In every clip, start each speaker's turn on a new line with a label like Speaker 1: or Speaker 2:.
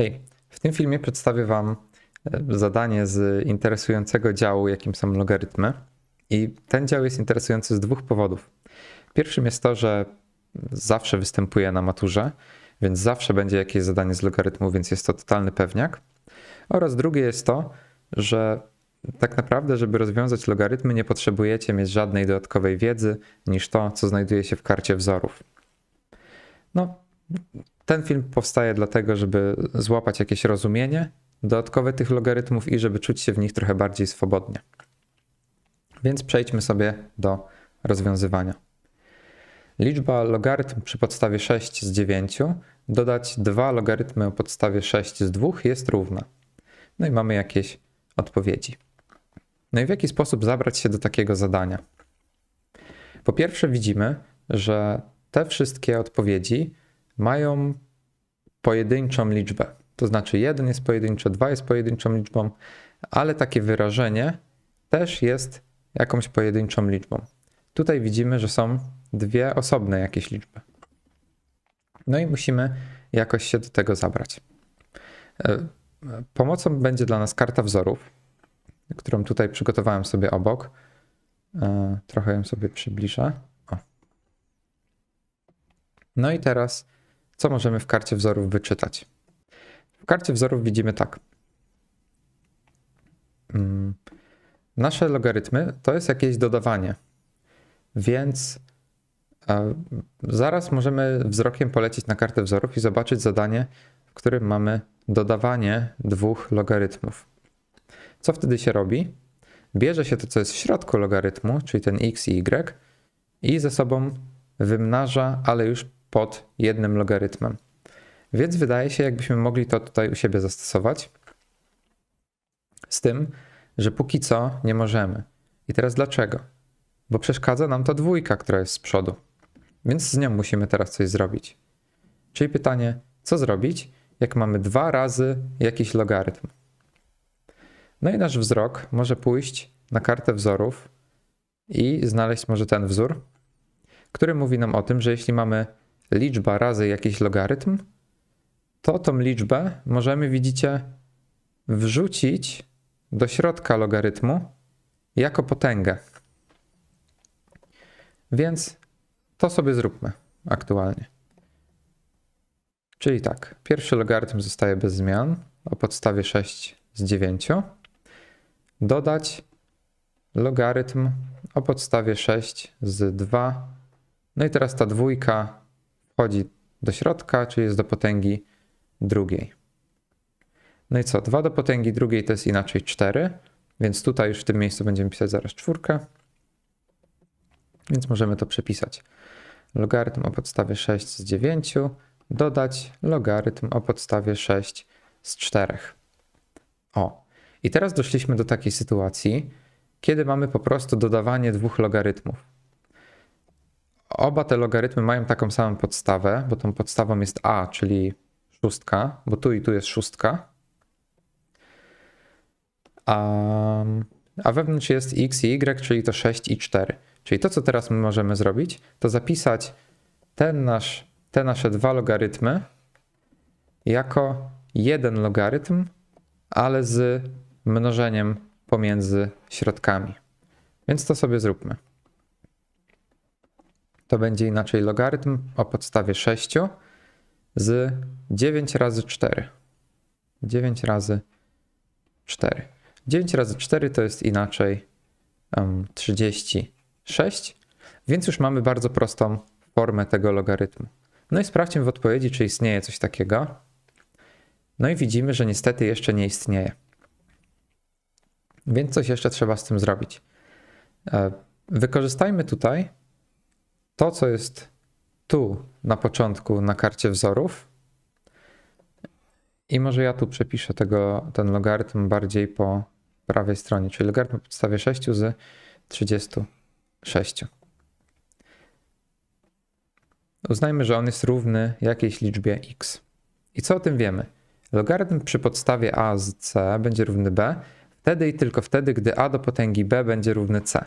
Speaker 1: Hej, w tym filmie przedstawię Wam e, zadanie z interesującego działu, jakim są logarytmy. I ten dział jest interesujący z dwóch powodów. Pierwszym jest to, że zawsze występuje na maturze, więc zawsze będzie jakieś zadanie z logarytmu, więc jest to totalny pewniak. Oraz drugie jest to, że tak naprawdę, żeby rozwiązać logarytmy, nie potrzebujecie mieć żadnej dodatkowej wiedzy niż to, co znajduje się w karcie wzorów. No, ten film powstaje dlatego, żeby złapać jakieś rozumienie dodatkowe tych logarytmów i żeby czuć się w nich trochę bardziej swobodnie. Więc przejdźmy sobie do rozwiązywania. Liczba logarytm przy podstawie 6 z 9 dodać dwa logarytmy o podstawie 6 z 2 jest równa. No i mamy jakieś odpowiedzi. No i w jaki sposób zabrać się do takiego zadania? Po pierwsze, widzimy, że te wszystkie odpowiedzi mają pojedynczą liczbę. To znaczy, jeden jest pojedynczo, dwa jest pojedynczą liczbą, ale takie wyrażenie też jest jakąś pojedynczą liczbą. Tutaj widzimy, że są dwie osobne jakieś liczby. No i musimy jakoś się do tego zabrać. E, pomocą będzie dla nas karta wzorów, którą tutaj przygotowałem sobie obok. E, trochę ją sobie przybliżę. No i teraz, co możemy w karcie wzorów wyczytać? W karcie wzorów widzimy tak. Mm, nasze logarytmy to jest jakieś dodawanie, więc e, zaraz możemy wzrokiem polecieć na kartę wzorów i zobaczyć zadanie, w którym mamy dodawanie dwóch logarytmów. Co wtedy się robi? Bierze się to, co jest w środku logarytmu, czyli ten x i y, i ze sobą wymnaża, ale już pod jednym logarytmem. Więc wydaje się, jakbyśmy mogli to tutaj u siebie zastosować. Z tym, że póki co nie możemy. I teraz dlaczego? Bo przeszkadza nam ta dwójka, która jest z przodu. Więc z nią musimy teraz coś zrobić. Czyli pytanie, co zrobić, jak mamy dwa razy jakiś logarytm? No i nasz wzrok może pójść na kartę wzorów i znaleźć może ten wzór, który mówi nam o tym, że jeśli mamy liczba razy jakiś logarytm, to tą liczbę możemy, widzicie, wrzucić do środka logarytmu jako potęgę. Więc to sobie zróbmy aktualnie. Czyli tak, pierwszy logarytm zostaje bez zmian o podstawie 6 z 9. Dodać logarytm o podstawie 6 z 2. No i teraz ta dwójka wchodzi do środka, czyli jest do potęgi drugiej. No i co? 2 do potęgi drugiej to jest inaczej 4, więc tutaj już w tym miejscu będziemy pisać zaraz czwórkę. Więc możemy to przepisać. Logarytm o podstawie 6 z 9 dodać logarytm o podstawie 6 z 4. O, i teraz doszliśmy do takiej sytuacji, kiedy mamy po prostu dodawanie dwóch logarytmów. Oba te logarytmy mają taką samą podstawę, bo tą podstawą jest a, czyli szóstka, bo tu i tu jest szóstka. A, a wewnątrz jest x i y, czyli to 6 i 4. Czyli to, co teraz my możemy zrobić, to zapisać ten nasz, te nasze dwa logarytmy jako jeden logarytm, ale z mnożeniem pomiędzy środkami. Więc to sobie zróbmy. To będzie inaczej logarytm o podstawie 6 z 9 razy 4. 9 razy 4. 9 razy 4 to jest inaczej um, 36, więc już mamy bardzo prostą formę tego logarytmu. No i sprawdźmy w odpowiedzi, czy istnieje coś takiego. No i widzimy, że niestety jeszcze nie istnieje. Więc coś jeszcze trzeba z tym zrobić. E, wykorzystajmy tutaj to, co jest tu na początku na karcie wzorów. I może ja tu przepiszę tego, ten logarytm bardziej po prawej stronie, czyli logarytm podstawie 6 z 36. Uznajmy, że on jest równy jakiejś liczbie x. I co o tym wiemy? Logarytm przy podstawie a z c będzie równy b, wtedy i tylko wtedy, gdy a do potęgi b będzie równy c.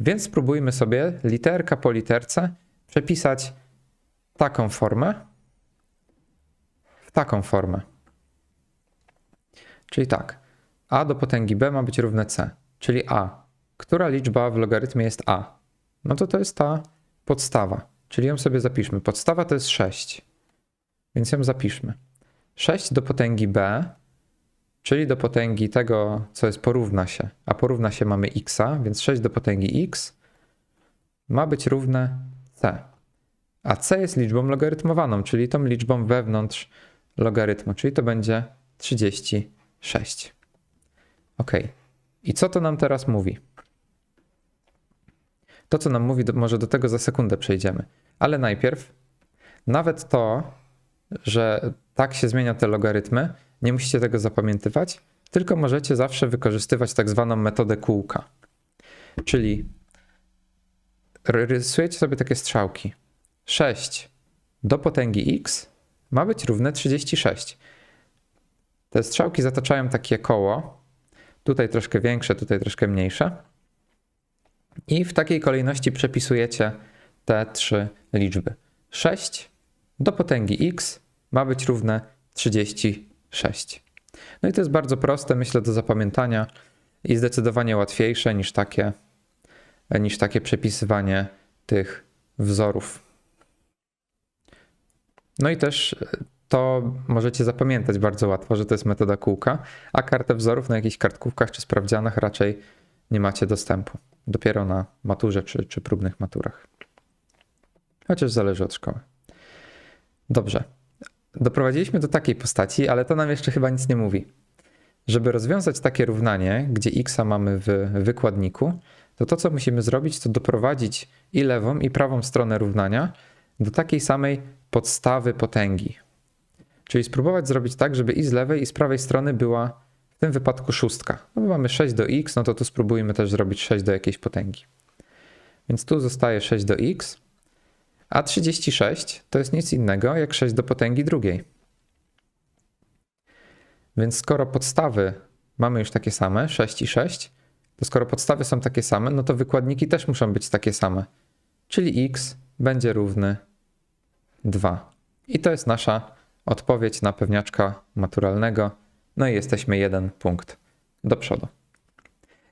Speaker 1: Więc spróbujmy sobie literka po literce przepisać taką formę w taką formę. Czyli tak, a do potęgi b ma być równe c, czyli a. Która liczba w logarytmie jest a? No to to jest ta podstawa, czyli ją sobie zapiszmy. Podstawa to jest 6, więc ją zapiszmy. 6 do potęgi b, czyli do potęgi tego, co jest porówna się, a porówna się mamy x, więc 6 do potęgi x ma być równe c. A c jest liczbą logarytmowaną, czyli tą liczbą wewnątrz logarytmu, czyli to będzie 36. Ok. I co to nam teraz mówi? To, co nam mówi, może do tego za sekundę przejdziemy. Ale najpierw, nawet to, że tak się zmienia te logarytmy, nie musicie tego zapamiętywać, tylko możecie zawsze wykorzystywać tak zwaną metodę kółka. Czyli rysujecie sobie takie strzałki. 6 do potęgi x ma być równe 36. Te strzałki zataczają takie koło. Tutaj troszkę większe, tutaj troszkę mniejsze. I w takiej kolejności przepisujecie te trzy liczby. 6 do potęgi x ma być równe 36. No i to jest bardzo proste, myślę, do zapamiętania i zdecydowanie łatwiejsze niż takie, niż takie przepisywanie tych wzorów. No i też to możecie zapamiętać bardzo łatwo, że to jest metoda kółka, a kartę wzorów na jakichś kartkówkach czy sprawdzianach raczej nie macie dostępu. Dopiero na maturze czy, czy próbnych maturach. Chociaż zależy od szkoły. Dobrze. Doprowadziliśmy do takiej postaci, ale to nam jeszcze chyba nic nie mówi. Żeby rozwiązać takie równanie, gdzie x mamy w wykładniku, to to, co musimy zrobić, to doprowadzić i lewą, i prawą stronę równania do takiej samej podstawy potęgi. Czyli spróbować zrobić tak, żeby i z lewej, i z prawej strony była w tym wypadku szóstka. No bo mamy 6 do x, no to tu spróbujmy też zrobić 6 do jakiejś potęgi. Więc tu zostaje 6 do x, a 36 to jest nic innego jak 6 do potęgi drugiej. Więc skoro podstawy mamy już takie same, 6 i 6, to skoro podstawy są takie same, no to wykładniki też muszą być takie same. Czyli x będzie równy 2. I to jest nasza odpowiedź na pewniaczka maturalnego. No i jesteśmy jeden punkt do przodu.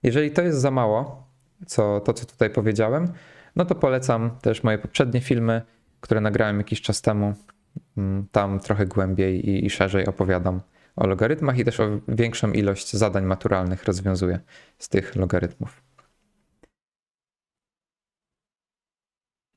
Speaker 1: Jeżeli to jest za mało, co, to co tutaj powiedziałem, no to polecam też moje poprzednie filmy, które nagrałem jakiś czas temu. Mm, Tam trochę głębiej i, i szerzej opowiadam o logarytmach i też o większą ilość zadań maturalnych rozwiązuję z tych logarytmów.